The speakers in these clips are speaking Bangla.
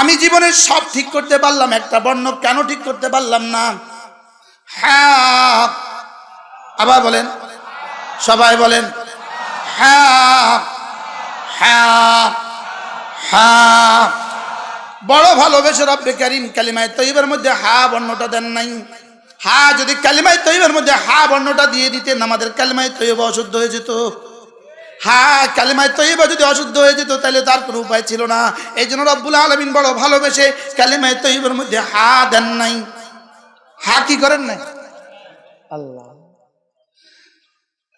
আমি জীবনের সব ঠিক করতে পারলাম, একটা বর্ণ কেন ঠিক করতে পারলাম না? হ্যাঁ। আবার বলেন। সবাই বলেন। হ্যাঁ। হ্যাঁ। হ্যাঁ। বড় ভালোবেসে রব্বে কারিম কালিমায় তৈবের মধ্যে হা বর্ণটা দেন নাই। হা যদি কালিমায় তৈবের মধ্যে হা বর্ণটা দিয়ে দিতেন, আমাদের কালিমায় তৈব অশুদ্ধ হয়ে যেত। হা কালিমায় তৈবা যদি অশুদ্ধ হয়ে যেত তাহলে তার কোনো উপায় ছিল না। এই জন্য রব্বুল আলমিন বড় ভালোবেসে কালিমায় তৈবের মধ্যে হা দেন নাই। হা কি করেন নাই? আল্লাহ।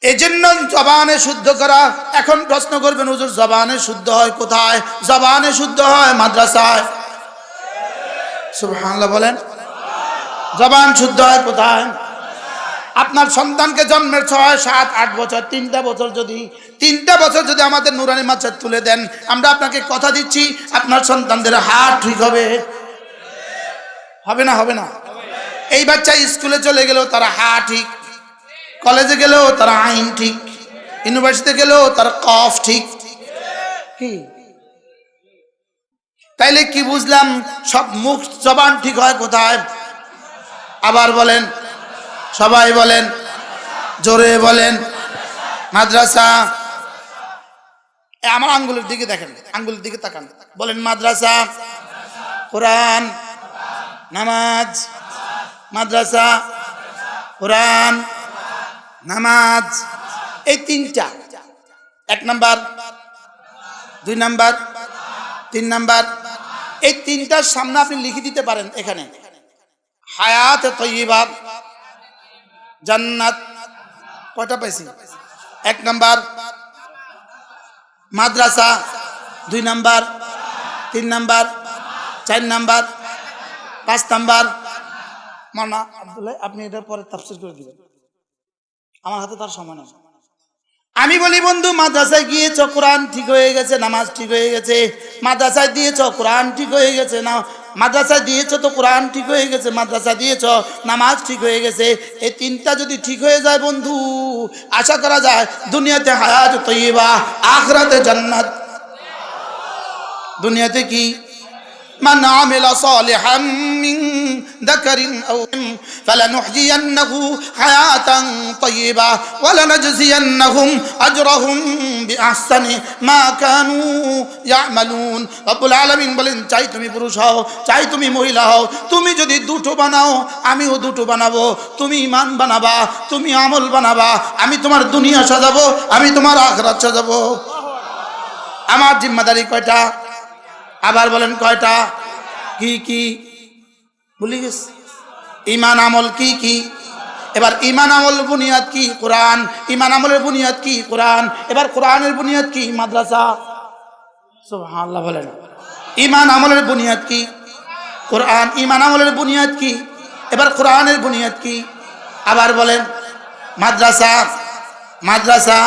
এই জন্য জবানে শুদ্ধ করা এখন প্রশ্ন করবেন হুজুর জবানে শুদ্ধ হয় কোথায়? জবানে শুদ্ধ হয় মাদ্রাসায়। সুবহানাল্লাহ বলেন। জবান শুদ্ধ হয় কোথায়? আপনার সন্তানকে জন্মের ছয়, সাত, আট বছর, তিনটা বছর যদি, তিনটা বছর যদি আমাদের নুরানি মাছের তুলে দেন, আমরা আপনাকে কথা দিচ্ছি, আপনার সন্তানদের হাট ঠিক হবে। হবে না হবে না। এই বাচ্চা স্কুলে চলে গেলেও তারা হা ঠিক, কলেজে গেলেও তারা আইন ঠিক, ইউনিভার্সিটিতে গেলেও তার কফ ঠিক। কি? তাইলে কি বুঝলাম, সব মুখ জবান ঠিক হয় কোথায়? আবার বলেন সবাই বলেন, জোরে বলেন, মাদ্রাসা। আমার আঙ্গুলের দিকে দেখেন, আঙ্গুলের দিকে তাকান। বলেন, মাদ্রাসা, কোরআন, নামাজ, মাদ্রাসা, কোরআন, নামাজ। এই তিনটা, এক নাম্বার, দুই নাম্বার, তিন নাম্বার, এই তিনটার সামনে আপনি লিখে দিতে পারেন এখানে। হায়াত তৈবা জান্নাত। কয়টা পাইছি? এক নাম্বার, মাদ্রাসা। দুই নাম্বার, তিন নাম্বার, চার নাম্বার, পাঁচ নাম্বার। মানা আব্দুল্লাহ, আপনি এটা পরে তাফসির করে দিবেন। আমার হাতে তার সময় নেই। আমি বলি, বন্ধু, মাদ্রাসায় গিয়েছ, কোরআন ঠিক হয়ে গেছে, নামাজ ঠিক হয়ে গেছে। মাদ্রাসায় দিয়েছ, কোরআন ঠিক হয়ে গেছে, না মাদ্রাসায় দিয়েছ তো কোরআন ঠিক হয়ে গেছে মাদ্রাসা দিয়েছ, নামাজ ঠিক হয়ে গেছে, এই তিনটা যদি ঠিক হয়ে যায় বন্ধু, আশা করা যায় দুনিয়াতে হায়াত তৈবা আখরাতে জান্নাত। দুনিয়াতে কি? من عمل صالحا من ذكر أو أنثى فلنحيينه حياة طيبة ولنجزينهم أجرهم بأحسن ما كانوا يعملون رب العالمين বলেন চাই তুমি পুরুষ হও চাই তুমি মহিলা হও তুমি যদি দুটো বানাও আমিও দুটো বানাবো তুমি ইমান বানাবা তুমি আমল বানাবা আমি তোমার দুনিয়া সাজাবো আমি তোমার আখরাত সাজাবো আমার জিম্মাদারি কয়টা আবার বলেন কয়টা? কি কি? গেছি। ইমান আমল কি কি? এবার ইমান আমল বুনিয়াদ কি? কোরআন। ইমান আমলের বুনিয়াদ কি? কোরআন। এবার কোরআনের বুনিয়াদ কি? মাদ্রাসা। সুবহানাল্লাহ বলেন। ইমান আমলের বুনিয়াদ কি? কোরআন। ইমান আমলের বুনিয়াদ কি? এবার কোরআনের বুনিয়াদ কি? আবার বলেন, মাদ্রাসা। মাদ্রাসা